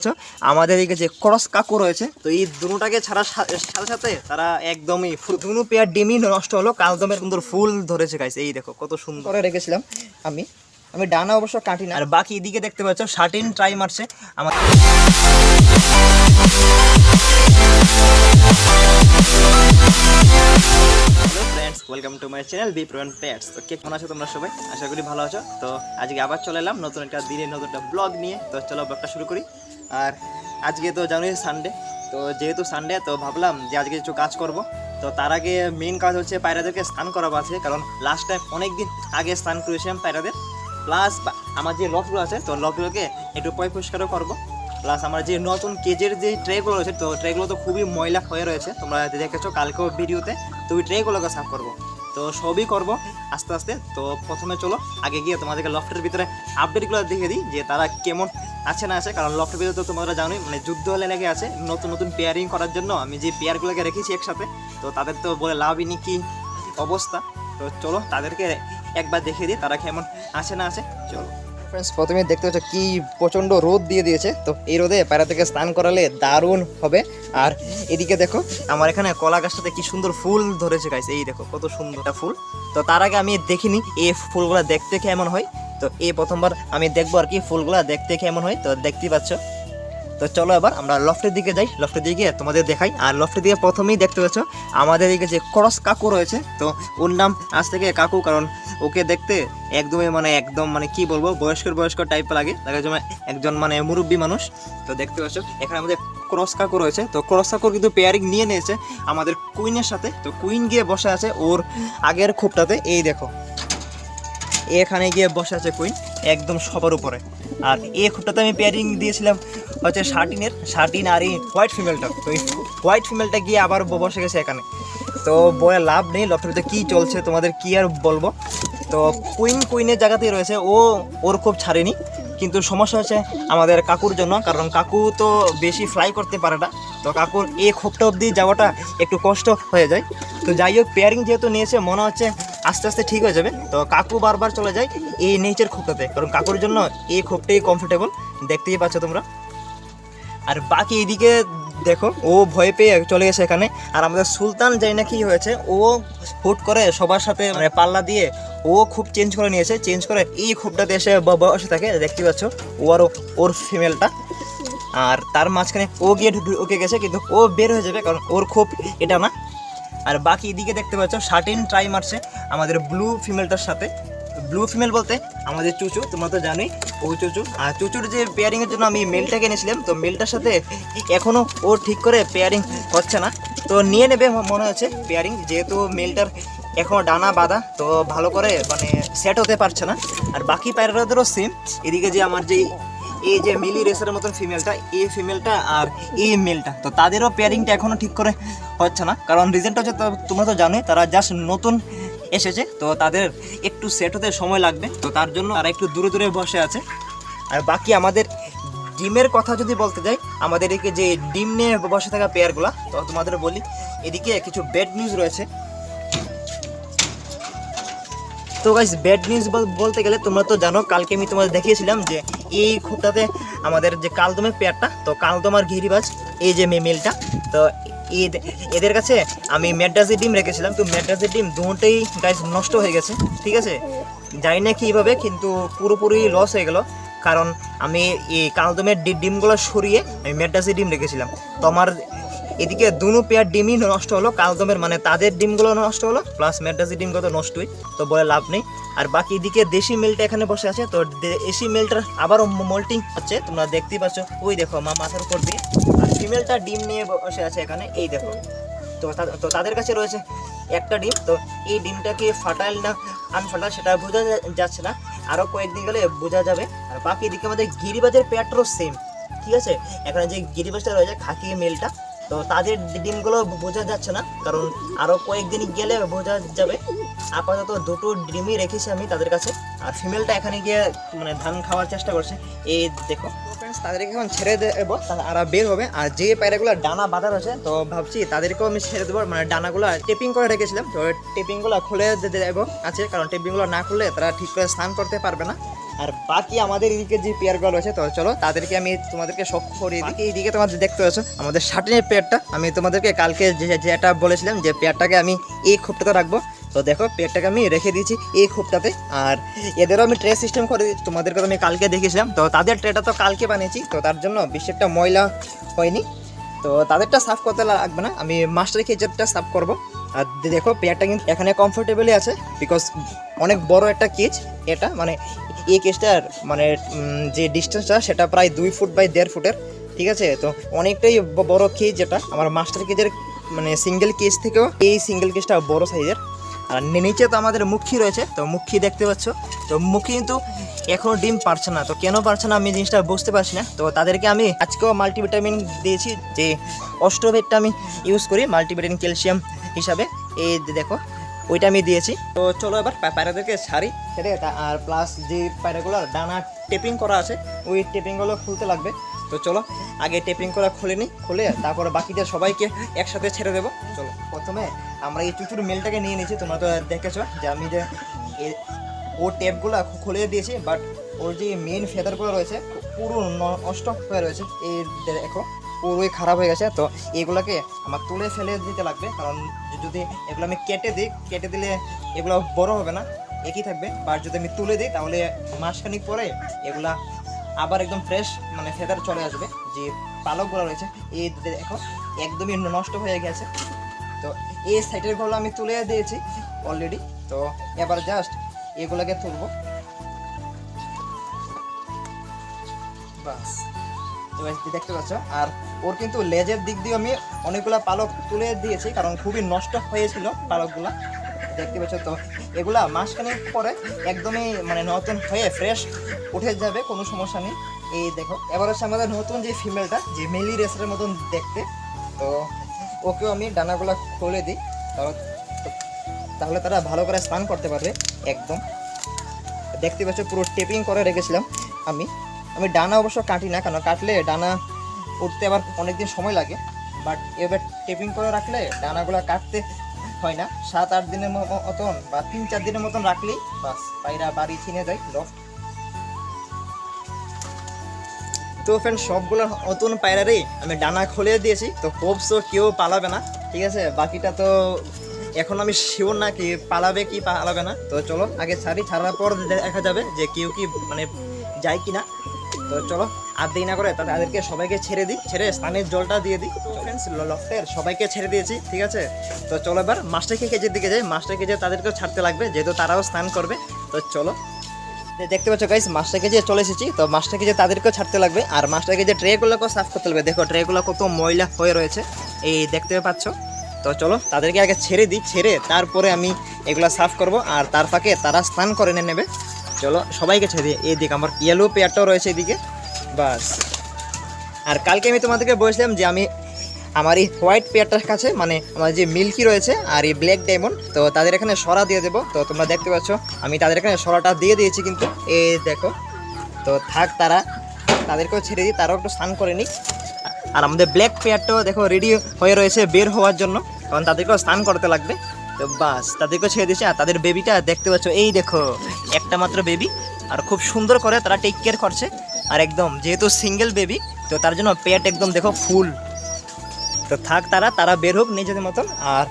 আচ্ছা, আমাদের এদিকে যে ক্রস কাকু রয়েছে তো এই দুটাকে ছাড়া সাথে সাথে তারা একদমই দুনো পেয়ার ডিমই নষ্ট হলো কালদমের সুন্দর ফুল ধরেছে গাইছে এই দেখো কত সুন্দর। করে রেখেছিলাম আমি। আমি ডানা অবশ্য কাটি না। আর বাকি এদিকে দেখতে পাচ্ছ শার্টিন ট্রাই মারছে। আমার ওয়েলকাম টু মাই চ্যানেল বি প্রন পেটস তো কে কেমন আছো তোমরা সবাই? আশা করি ভালো আছো। তো আজকে আবার চলে এলাম নতুন একটা দিনে নতুন একটা ব্লগ নিয়ে। তো চলো ব্লগটা শুরু করি। আর আজকে তো জানুয়ারি সানডে তো যেহেতু সানডে তো ভাবলাম যে আজকে কিছু কাজ করব। তো তার আগে মেন কাজ হচ্ছে পায়রাদেরকে স্নান করাবো আছে কারণ লাস্ট টাইম অনেক দিন আগে স্নান করেছিলাম পায়রাদের। প্লাস আমার যে লকগুলো আছে, তো লকগুলোকে একটু পয় পরিষ্কারও করব। প্লাস আমার যে নতুন কেজের যে ট্রেগুলো রয়েছে, তো ট্রেগুলো তো খুবই ময়লা হয়ে রয়েছে, তোমরা দেখেছ কালকেও ভিডিওতে, তো ওই ট্রেগুলোকে সাফ করব। তো সবই করব আস্তে আস্তে, তো প্রথমে চলো, আগে গিয়ে তোমাদেরকে লফটের ভিতরে আপডেটগুলো দেখে দিই যে তারা কেমন আছে না আছে। কারণ লফটের ভিতরে তো তোমরা জানোই মানে যুদ্ধ হলে লেগে আছে। নতুন নতুন পেয়ারিং করার জন্য আমি যে পেয়ারগুলোকে রেখেছি একসাথে, তো তাদের তো বলে লাভই নি, কি অবস্থা? তো চলো তাদেরকে একবার দেখে দিই তারা কেমন আছে না আছে। চলো। ফ্রেন্ডস প্রথমে দেখতে পাচ্ছ কি প্রচণ্ড রোদ দিয়ে দিয়েছে। তো এই রোদে পায়রা থেকে স্নান করালে দারুণ হবে। আর এদিকে দেখো, আমার এখানে কলা গাছটাতে কি সুন্দর ফুল ধরেছে গাইস এই দেখো, কত সুন্দর ফুল। তো তার আগে আমি দেখিনি এই ফুলগুলো দেখতে কেমন হয়। তো এই প্রথমবার আমি দেখব আর কি ফুলগুলা দেখতে কেমন হয়, তো দেখতেই পাচ্ছ। তো চলো এবার আমরা লফটের দিকে যাই। লফটের দিকে তোমাদের দেখাই। আর লফটের দিকে প্রথমেই দেখতে পাচ্ছ, আমাদের এদিকে যে ক্রস কাকু রয়েছে, তো ওর নাম আজ থেকে কাকু, কারণ ওকে দেখতে একদমই মানে একদম মানে কি বলব, বয়স্কর বয়স্ক টাইপ লাগে। যেমন একজন মানে মুরব্বী মানুষ। তো দেখতে পাচ্ছ, এখানে আমাদের ক্রস কাকু রয়েছে। তো ক্রস কাকুর কিন্তু পেয়ারিং নিয়ে নিয়েছে আমাদের কুইনের সাথে। তো কুইন গিয়ে বসে আছে ওর আগের খোপটাতে। এই দেখো এখানে গিয়ে বসে আছে কুইন, একদম সবার উপরে। আর এই খুঁটটাতে আমি পেয়ারিং দিয়েছিলাম হচ্ছে শার্টিনের শার্টিন আর এই হোয়াইট ফিমেলটা তো এই হোয়াইট ফিমেলটা গিয়ে আবার বসে গেছে এখানে। তো বলে লাভ নেই লফটের কী চলছে তোমাদের কী আর বলব? তো কুইন কুইনের জায়গাতেই রয়েছে, ও ওর খুব ছাড়েনি। কিন্তু সমস্যা হচ্ছে আমাদের কাকুর জন্য, কারণ কাকু তো বেশি ফ্লাই করতে পারে না। তো কাকুর এই খোপটা অবধি যাওয়াটা একটু কষ্ট হয়ে যায়। তো যাই হোক পেয়ারিং যেহেতু নিয়েছে, মনে হচ্ছে আস্তে আস্তে ঠিক হয়ে যাবে। তো কাকু বারবার চলে যায় এই নিচের খোপটাতে কারণ কাকুর জন্য এই খোপটাই কমফোর্টেবল দেখতেই পাচ্ছ তোমরা। আর বাকি এদিকে দেখো, ও ভয় পেয়ে চলে গেছে এখানে। আর আমাদের সুলতান যাই না কি হয়েছে, ও হুট করে সবার সাথে মানে পাল্লা দিয়ে ও খুব চেঞ্জ করে নিয়েছে। চেঞ্জ করে এই খুবটাতে এসে বসে থাকে দেখতে পাচ্ছ। ও আর ওর ফিমেলটা আর তার মাঝখানে ও গিয়ে ঢুকে গেছে, কিন্তু ও বের হয়ে যাবে, কারণ ওর খুব এটা না আর বাকি এদিকে দেখতে পাচ্ছ, শার্টিন ট্রাই মারছে আমাদের ব্লু ফিমেলটার সাথে। ব্লু ফিমেল বলতে আমাদের চুচু, তোমরা তো জানোই, ও চুচু। আর চুচুর যে পেয়ারিংয়ের জন্য আমি মেলটাকে এনেছিলাম, তো মেলটার সাথে এখনও ও ঠিক করে পেয়ারিং হচ্ছে না। তো নিয়ে নেবে মনে হচ্ছে পেয়ারিং যেহেতু মেলটার এখনও ডানা বাঁধা, তো ভালো করে মানে সেট হতে পারছে না। আর বাকি প্যারাদেরও সেম এদিকে যে আমার যে এই যে মিলি রেসের মতন ফিমেলটা এই ফিমেলটা আর এই মেলটা তো তাদেরও পেয়ারিংটা এখনও ঠিক করে হচ্ছে না। কারণ রিজনটা হচ্ছে তো তোমরা তো জানোই, তারা জাস্ট নতুন এসেছে, তো তাদের একটু সেট হতে সময় লাগবে, তো তার জন্য তারা একটু দূরে দূরে বসে আছে। আর বাকি আমাদের ডিমের কথা যদি বলতে যাই আমাদের এদিকে যে ডিম নিয়ে বসে থাকা পেয়ারগুলো তো তোমাদের বলি, এদিকে কিছু ব্যাড নিউজ রয়েছে। তো গাইস ব্যাড নিউজ বলতে গেলে তোমরা তো জানো, কালকে আমি তোমাদের দেখিয়েছিলাম যে এই খুঁটাতে আমাদের যে কালদমের পেয়ারটা তো কালদম আর ঘিরিবাজ এই যে মেলটা তো এদ- এদের কাছে আমি ম্যাড্রাসের ডিম রেখেছিলাম। তো ম্যাড্রাসের ডিম দুটোই গাইস নষ্ট হয়ে গেছে, ঠিক আছে? জানি না কীভাবে কিন্তু পুরোপুরি লস হয়ে গেল। কারণ আমি এই কালদমের ডিমগুলো সরিয়ে আমি ম্যাড্রাসের ডিম রেখেছিলাম। তো আমার এদিকে দুনো পেয়ার ডিমই নষ্ট হলো, কালদমের মানে তাদের ডিমগুলো নষ্ট হলো প্লাস ম্যাড্রাসি ডিমগুলো তো নষ্টই, তো বলে লাভ নেই। আর বাকি এদিকে দেশি মেলটা এখানে বসে আছে, তো দেশি মেলটার আবারও মোল্টিং হচ্ছে, তোমরা দেখতেই পাচ্ছ। ওই দেখো, মা মাথার উপর দিয়ে। আর ফিমেলটা ডিম নিয়ে বসে আছে এখানে, এই দেখো। তো তো তাদের কাছে রয়েছে একটা ডিম, তো এই ডিমটাকে ফাটাইল না আনফাটাইল সেটা বোঝা যাচ্ছে না। আরও কয়েকদিন গেলে বোঝা যাবে। আর বাকি এদিকে আমাদের গিরিবাজের পেয়ারটারও সেম ঠিক আছে? এখানে যে গিরিবাজটা রয়েছে, খাকি মেলটা তো তাদের ডিমগুলো বোঝা যাচ্ছে না, কারণ আরও কয়েকদিন গেলে বোঝা যাবে। আপাতত দুটো ডিমই রেখেছি আমি তাদের কাছে। আর ফিমেলটা এখানে গিয়ে মানে ধান খাওয়ার চেষ্টা করছে। এই দেখো। ফ্রেন্ডস তাদেরকে এখন ছেড়ে দেবো আর বের হবে। আর যে পায়রাগুলো ডানা বাঁধা রয়েছে তো ভাবছি তাদেরকেও আমি ছেড়ে দেবো। মানে ডানাগুলো টেপিং করে রেখেছিলাম তো টেপিংগুলো খুলে দেবো আছে কারণ টেপিংগুলো না খুললে তারা ঠিক করে স্নান করতে পারবে না। আর বাকি আমাদের এদিকে যে পেয়ারগুলো রয়েছে তো চলো তাদেরকে আমি তোমাদেরকে সব করিয়ে দিই এইদিকে তোমাদের দেখতে পাচ্ছ আমাদের শার্টিনের পেয়ারটা। আমি তোমাদেরকে কালকে যে যেটা বলেছিলাম যে পেয়ারটাকে আমি এই খোপটাতে রাখব। তো দেখো পেয়ারটাকে আমি রেখে দিয়েছি এই খোপটাতে। আর এদেরও আমি ট্রে সিস্টেম করে দিয়েছি। তোমাদেরকে তো আমি কালকে দেখেছিলাম। তো তাদের ট্রেটা তো কালকে বানিয়েছি। তো তার জন্য বেশি একটা ময়লা হয়নি। তো তাদেরটা সাফ করতে লাগবে না। আমি মাস্টার কেজেরটা সাফ করব। আর দেখো, পেয়ারটা কিন্তু এখানে কমফোর্টেবলই আছে। বিকজ অনেক বড় একটা কেজ এটা। মানে এই কেজটার মানে যে ডিস্টেন্সটা সেটা প্রায় দুই ফুট বাই দেড় ফুটের ঠিক আছে? তো অনেকটাই বড় কেজ যেটা আমার মাস্টার কেজের মানে সিঙ্গেল কেজ থেকেও এই সিঙ্গেল কেজটা বড় সাইজের আর নিচে তো আমাদের মুখী রয়েছে, তো মুখী দেখতে পাচ্ছ। তো মুখী কিন্তু এখনও ডিম পারছে না, তো কেন পারছে না আমি জিনিসটা বুঝতে পারছি না। তো তাদেরকে আমি আজকেও মাল্টিভিটামিন দিয়েছি যে অস্ট্রোভেটটা আমি ইউজ করি মাল্টিভিটামিন ক্যালসিয়াম হিসাবে। এই দেখো, ওইটা আমি দিয়েছি। তো চলো এবার পায়রাদেরকে ছাড়ি। তা- আর প্লাস যে পায়রাগুলো ডানা টেপিং করা আছে, ওই টেপিংগুলো খুলতে লাগবে। তো চলো, আগে টেপিং করা খুলে নিই খুলে তারপরে বাকিদের সবাইকে একসাথে ছেড়ে দেবো। চলো, প্রথমে আমরা এই চুচুর মেলটাকে নিয়ে নিয়েছি তোমরা তো দেখেছ যে আমি যে ও টেপগুলো খুলে দিয়েছি বাট ওর যে মেন ফেদারগুলো রয়েছে পুরো নষ্ট হয়ে রয়েছে। এই দেখো, পুরোই খারাপ হয়ে গেছে, তো এগুলোকে আমার তুলে ফেলে দিতে লাগবে, কারণ যদি এগুলো আমি কেটে দিই, কেটে দিলে এগুলো বড় হবে না, একই থাকবে বা যদি আমি তুলে দিই, তাহলে মাসখানিক পরে এগুলা আবার একদম ফ্রেশ মানে ফেদার চলে আসবে। যে পালকগুলো রয়েছে, এই দেখো, একদমই নষ্ট হয়ে গেছে। তো এই সাইডেরগুলো আমি তুলে দিয়েছি অলরেডি তো এবার জাস্ট এগুলোকে তুলবো। বাস। এবার দেখতে পাচ্ছ, আর ওর কিন্তু লেজের দিক দিয়ে আমি অনেকগুলো পালক তুলে দিয়েছি, কারণ খুবই নষ্ট হয়েছিল পালকগুলা। দেখতে পাচ্ছ তো এগুলা মাসখানেক পরে একদমই মানে নতুন হয়ে ফ্রেশ উঠে যাবে, কোনো সমস্যা নেই। এই দেখো, এবার হচ্ছে আমাদের নতুন যে ফিমেলটা যে মেলি রেসারের মতন দেখতে, তো ওকেও আমি ডানাগুলা খুলে দিই, তাহলে তাহলে তারা ভালো করে স্নান করতে পারবে, একদম। দেখতে পাচ্ছ, পুরো টেপিং করে রেখেছিলাম আমি। আমি ডানা অবশ্য কাটি না, কেন কাটলে ডানা উঠতে আবার অনেকদিন সময় লাগে বাট এবার টেপিং করে রাখলে ডানাগুলো কাটতে হয় না। সাত, আট দিনের মতন বা তিন, চার দিনের মতন রাখলেই বাস, পায়রা, বাড়ি ছিনে যায় লফট তো ফ্রেন্ড সবগুলো নতুন পায়রারই আমি ডানা খুলে দিয়েছি, তো হোপসও কেউ পালাবে না, ঠিক আছে? বাকিটা তো এখন আমি শিওর না কি পালাবে কি পালাবে না। তো চলো, আগে ছাড়ি, ছাড়ার পর দেখা যাবে যে কেউ কি মানে যায় কি না তো চলো, আর দেরি না করে তাহলে তাদেরকে সবাইকে ছেড়ে দিই, ছেড়ে স্নানের জলটা দিয়ে দিই। ফ্রেন্ডস লফটের সবাইকে ছেড়ে দিয়েছি, ঠিক আছে? তো চলো এবার মাস্টার কেজের দিকে যাই, মাস্টার কেজে তাদেরকেও ছাড়তে লাগবে, যেহেতু তারাও স্নান করবে। তো চলো। যে দেখতে পাচ্ছ গাইস মাস্টার কেজে চলে এসেছি, তো মাস্টার কেজে তাদেরকেও ছাড়তে লাগবে, আর মাস্টার কেজে ট্রেগুলোকেও সাফ করতে লাগবে। দেখো ট্রেগুলো কত ময়লা হয়ে রয়েছে, এই দেখতে পাচ্ছ? তো চলো, তাদেরকে আগে ছেড়ে দিই, ছেড়ে তারপরে আমি এগুলো সাফ করব, আর তার ফাঁকে তারা স্নান করে নেবে। চলো, সবাইকে ছেড়ে দিই এইদিকে আমার ইয়েলো পেয়ারটাও রয়েছে এদিকে। বাস। আর কালকে আমি তোমাদেরকে বলেছিলাম যে আমি আমার এই হোয়াইট পেয়ারটার কাছে মানে আমার যে মিল্কি রয়েছে আর এই ব্ল্যাক ডায়মন্ড, তো তাদের এখানে সরা দিয়ে দেবো। তো তোমরা দেখতে পাচ্ছ, আমি তাদের এখানে সরাটা দিয়ে দিয়েছি কিন্তু। এই দেখো, তো থাক তারা, তাদেরকেও ছেড়ে দিই, তারাও একটু স্নান করে নিই আর আমাদের ব্ল্যাক পেয়ারটাও দেখো রেডি হয়ে রয়েছে বের হওয়ার জন্য, কারণ তাদেরকেও স্নান করতে লাগবে। তো বাস তাদেরকেও ছেড়ে দিয়েছে। আর তাদের বেবিটা দেখতে পাচ্ছ, এই দেখো, একটা মাত্র বেবি আর খুব সুন্দর করে তারা টেক কেয়ার করছে। আর একদম, যেহেতু সিঙ্গেল বেবি তো তার জন্য পেট একদম দেখো ফুল তো থাক তারা তারা বের হোক নিজেদের মতন। আর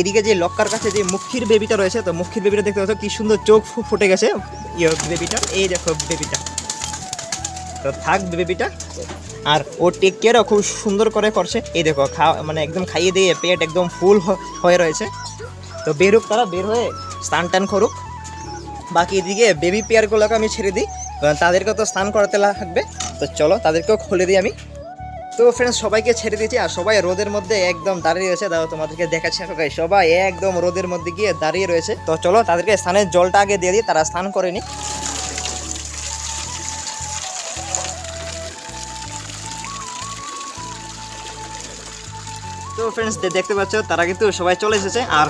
এদিকে যে লক্কার কাছে যে মুখির বেবিটা রয়েছে, তো মুখির বেবিটা দেখতে পাচ্ছ, কি সুন্দর চোখ ফুটে গেছে। ইয়ে বেবিটা এই দেখো বেবিটা তো থাক বেবিটা আর ও টেক কেয়ারও খুব সুন্দর করে করছে। এই দেখো খাওয়া মানে একদম খাইয়ে দিয়ে পেট একদম ফুল হয়ে রয়েছে। তো বের হোক তারা বের হয়ে স্নান টান করুক। বাকি এদিকে বেবি পেয়ারগুলোকে আমি ছেড়ে দিই। কারণ তাদেরকে তো স্নান করাতে লাগবে। তো চলো তাদেরকেও খুলে দিই আমি। তো ফ্রেন্ডস সবাইকে ছেড়ে দিয়েছি আর সবাই রোদের মধ্যে একদম দাঁড়িয়ে রয়েছে। দাও তোমাদেরকে দেখাচ্ছি guys, সবাই একদম রোদের মধ্যে গিয়ে দাঁড়িয়ে রয়েছে। তো চলো তাদেরকে স্নানের জলটা আগে দিয়ে দিই তারা স্নান করেনি তো ফ্রেন্ডস দেখতে পাচ্ছ, তারা কিন্তু সবাই চলে এসেছে। আর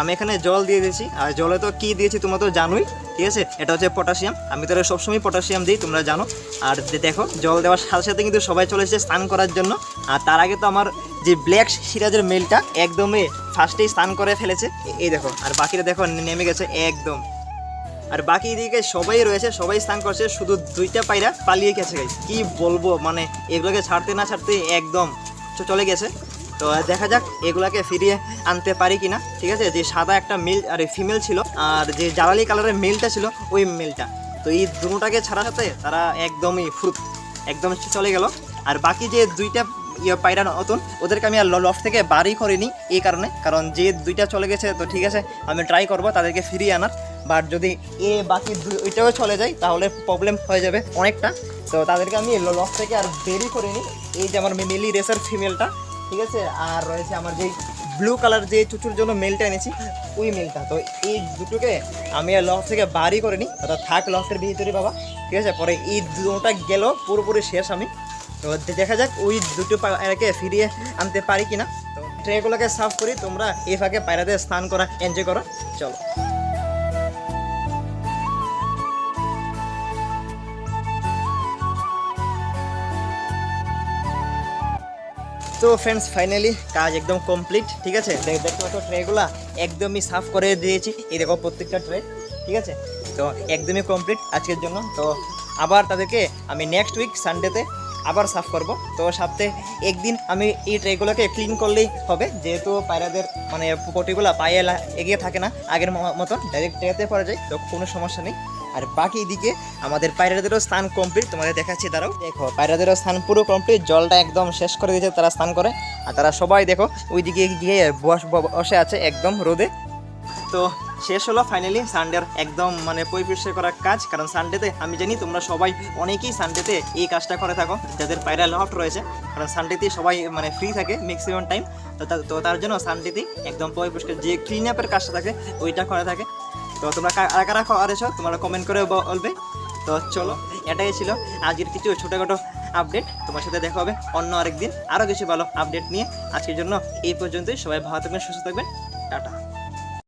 আমি এখানে জল দিয়ে দিয়েছি। আর জলে তো কি দিয়েছি তোমরা তো জানোই, ঠিক আছে? এটা হচ্ছে পটাশিয়াম আমি তো সবসময় পটাশিয়াম দিই, তোমরা জানো। আর দেখো, জল দেওয়ার সাথে সাথে কিন্তু সবাই চলে এসেছে স্নান করার জন্য। আর তার আগে তো আমার যে ব্ল্যাক সিরাজের মেলটা একদমই ফার্স্টেই স্নান করে ফেলেছে। এই দেখো, আর বাকিরা দেখো, নেমে গেছে একদম। আর বাকি এদিকে সবাই রয়েছে, সবাই স্নান করছে, শুধু দুইটা পায়রা পালিয়ে গেছে কি বলব মানে এগুলোকে ছাড়তে না ছাড়তে একদম চলে গেছে। তো দেখা যাক এগুলাকে ফিরিয়ে আনতে পারি কিনা, ঠিক আছে? যে সাদা একটা মেল আর ফিমেল ছিল, আর যে জ্বালালি কালারের মেলটা ছিল, ওই মেলটা তো এই দুটাকে ছাড়া সাথে তারা একদমই ফ্রুট একদম চলে গেল। আর বাকি যে দুইটা ইয়ে পায়রা নতুন, ওদেরকে আমি আর লফ থেকে বাড়ি করিনি এই কারণে, কারণ যে দুইটা চলে গেছে, তো ঠিক আছে, আমি ট্রাই করব তাদেরকে ফিরিয়ে আনার। বাট যদি এ বাকি দুইটাও চলে যায়, তাহলে প্রবলেম হয়ে যাবে অনেকটা। তো তাদেরকে আমি লফ থেকে আর বেরি করিনি। এই যে আমার মিলি রেসার ফিমেলটা ঠিক আছে? আর রয়েছে আমার যেই ব্লু কালার যে চুচুর জন্য মেলটা এনেছি, ওই মেলটা তো এই দুটোকে আমি আর লফ থেকে বাড়ি করে নিই অর্থাৎ থাক লফটের ভিতরে বাবা। ঠিক আছে? পরে এই দুটোটা গেল, পুরোপুরি শেষ আমি। তো দেখা যাক ওই দুটো পায়রাকে ফিরিয়ে আনতে পারি কিনা। তো ট্রেগুলোকে সাফ করি, তোমরা এই ফাঁকে পায়রাতে স্নান করা এনজয় করো। চলো। তো ফ্রেন্ডস ফাইনালি কাজ একদম কমপ্লিট ঠিক আছে? দেখ- দেখতে পাচ্ছ ট্রেগুলা একদমই সাফ করে দিয়েছি। এই দেখো প্রত্যেকটা ট্রে ঠিক আছে? তো একদমই কমপ্লিট আজকের জন্য। তো আবার তাদেরকে আমি নেক্সট উইক সানডেতে আবার সাফ করব। তো সপ্তাহে একদিন আমি এই ট্রেগুলোকে ক্লিন করলেই হবে। যেহেতু পায়রাদের মানে পটিগুলো পায়ে এগিয়ে থাকে না, আগের ম- মতন ডাইরেক্ট ট্রেতে পড়ে যায়, তো কোনো সমস্যা নেই। আর বাকি দিকে আমাদের পায়রাদেরও স্থান কমপ্লিট তোমাদের দেখাচ্ছি তারাও দেখো, পায়রাদেরও স্থান পুরো কমপ্লিট জলটা একদম শেষ করে দিয়েছে, তারা স্নান করে। আর তারা সবাই দেখো ওই দিকে গিয়ে বস- বসে আছে একদম রোদে। তো শেষ হলো ফাইনালি সানডের একদম মানে পরিপরিষ্কার করার কাজ। কারণ সানডেতে আমি জানি তোমরা সবাই অনেকেই সানডেতে এই কাজটা করে থাকো, যাদের পায়রা লফট রয়েছে। কারণ সানডেতে সবাই মানে ফ্রি থাকে ম্যাক্সিমাম টাইম তো তার জন্য সানডেতে একদম পরিপরিষ্কার যে ক্লিন আপের কাজটা থাকে, ওইটা করে থাকে। তো তোমরা কারা কারা করেছ তোমরা কমেন্ট করে বলবে। তো চলো, এটাই ছিল আজকের কিছু ছোটোখাটো আপডেট তোমার সাথে দেখা হবে অন্য আরেক দিন আরও কিছু ভালো আপডেট নিয়ে। আজকের জন্য এই পর্যন্তই। সবাই ভালো থাকবেন, সুস্থ থাকবেন। টাটা।